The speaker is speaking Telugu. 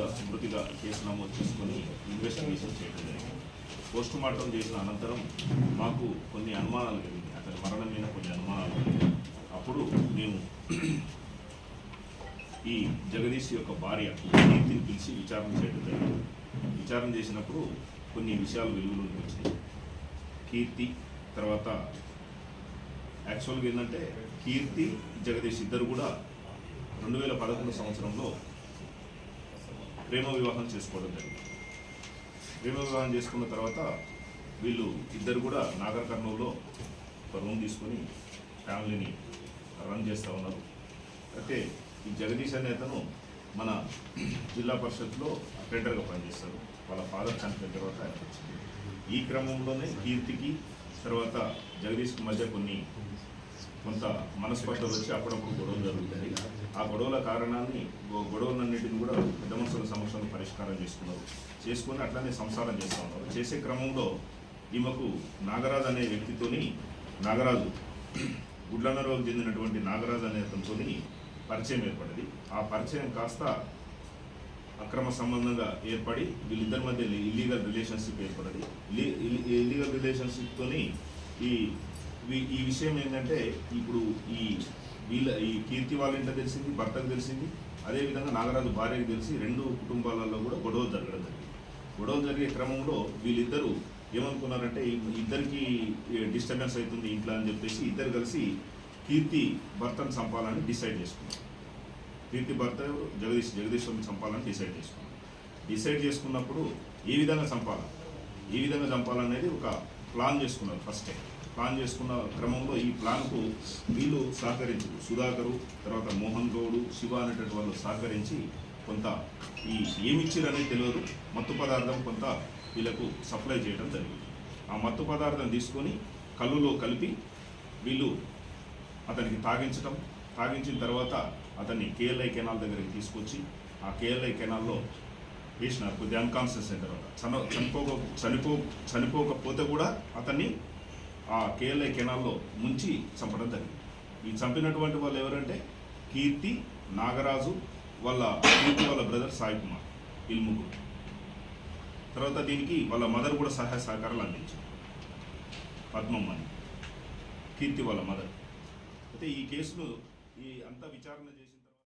మామూలుగా మృతిగా కేసు నమోదు చేసుకొని ఇన్వెస్టిగేషన్ చేయడం జరిగింది. పోస్ట్ మార్టం చేసిన అనంతరం మాకు కొన్ని అనుమానాలు కలిగింది అతని మరణం మీద కొన్ని అనుమానాలు కలిగింది అప్పుడు మేము ఈ జగదీష్ యొక్క భార్య కీర్తిని పిలిచి విచారణ చేయడం జరిగింది. విచారణ చేసినప్పుడు కొన్ని విషయాలు వెలుగులోకి వచ్చినాయి. కీర్తి తర్వాత యాక్చువల్గా ఏంటంటే కీర్తి జగదీష్ ఇద్దరు కూడా రెండు వేల పదకొండు సంవత్సరంలో ప్రేమ వివాహం చేసుకోవడం జరిగింది. ప్రేమ వివాహం చేసుకున్న తర్వాత వీళ్ళు ఇద్దరు కూడా నాగర్ కర్నూలులో ఒక రూమ్ తీసుకొని ఫ్యామిలీని రన్ చేస్తూ ఉన్నారు. అయితే ఈ జగదీష్ అనే అతను మన జిల్లా పరిషత్లో అటెండర్గా పనిచేస్తారు వాళ్ళ ఫాదర్ చనిపోయిన తర్వాత ఆయన వచ్చింది ఈ క్రమంలోనే కీర్తికి తర్వాత జగదీష్కి మధ్య కొన్ని కొంత మనస్పర్ధలు వచ్చి అప్పుడప్పుడు గొడవలు జరుగుతాయి. ఆ గొడవల కారణాన్ని గొడవలన్నింటిని కూడా పెద్ద మనుషుల సమక్షంలో పరిష్కారం చేసుకున్నారు. చేసుకొని అట్లనే సంసారం చేస్తూ ఉన్నారు. చేసే క్రమంలో ఈమెకు నాగరాజు అనే వ్యక్తితోని నాగరాజు గుడ్లన్నరోజు చెందినటువంటి నాగరాజు అనే అతనితో పరిచయం ఏర్పడింది. ఆ పరిచయం కాస్త అక్రమ సంబంధంగా ఏర్పడి వీళ్ళిద్దరి మధ్య ఇల్లీగల్ రిలేషన్షిప్ ఏర్పడింది. ఇల్లీగల్ రిలేషన్షిప్తోని ఈ ఈ విషయం ఏంటంటే ఇప్పుడు ఈ వీళ్ళ ఈ కీర్తి వాళ్ళ ఇంట్లో తెలిసింది భర్తకు తెలిసింది. అదేవిధంగా నాగరాజు భార్యకు తెలిసి రెండు కుటుంబాలలో కూడా గొడవలు జరగడం జరిగింది. గొడవలు జరిగే క్రమంలో వీళ్ళిద్దరూ ఏమనుకున్నారంటే ఇద్దరికి డిస్టర్బెన్స్ అవుతుంది ఇంట్లో అని చెప్పేసి ఇద్దరు కలిసి కీర్తి భర్తను చంపాలని డిసైడ్ చేసుకున్నారు. కీర్తి భర్త జగదీష్ జగదీశ్వరుని చంపాలని డిసైడ్ చేసుకున్నారు. డిసైడ్ చేసుకున్నప్పుడు ఏ విధంగా చంపాలి? ఏ విధంగా చంపాలనేది ఒక ప్లాన్ చేసుకున్నారు ఫస్ట్ టైం. ప్లాన్ చేసుకున్న క్రమంలో ఈ ప్లాన్కు వీళ్ళు సహకరించారు. సుధాకరు తర్వాత మోహన్ గౌడు శివ అనేటువంటి వాళ్ళు సహకరించి కొంత ఈ ఏమిచ్చిరు అనేది తెలియదు. మత్తు పదార్థం కొంత వీళ్ళకు సప్లై చేయడం జరిగింది. ఆ మత్తు పదార్థం తీసుకొని కళ్ళులో కలిపి వీళ్ళు అతనికి తాగించటం తాగించిన తర్వాత అతన్ని కేఎల్ఐ కెనాల్ దగ్గరికి తీసుకొచ్చి ఆ కేఎల్ఐ కెనాల్లో వేసినారు. కొద్దిగా అన్కాన్షియస్ అయిన తర్వాత. చన చనిపోక చనిపో చనిపోకపోతే కూడా అతన్ని ఆ కేఎల్ఐ కెనాల్లో ముంచి చంపడం జరిగింది. ఈ చంపినటువంటి వాళ్ళు ఎవరంటే కీర్తి నాగరాజు వాళ్ళ కీర్తి వాళ్ళ బ్రదర్ సాయి కుమార్ వీళ్ళు ముగ్గురు. తర్వాత దీనికి వాళ్ళ మదర్ కూడా సహాయ సహకారాలు అందించారు. పద్మమ్మని కీర్తి వాళ్ళ మదర్. అయితే ఈ కేసును ఈ అంతా విచారణ చే-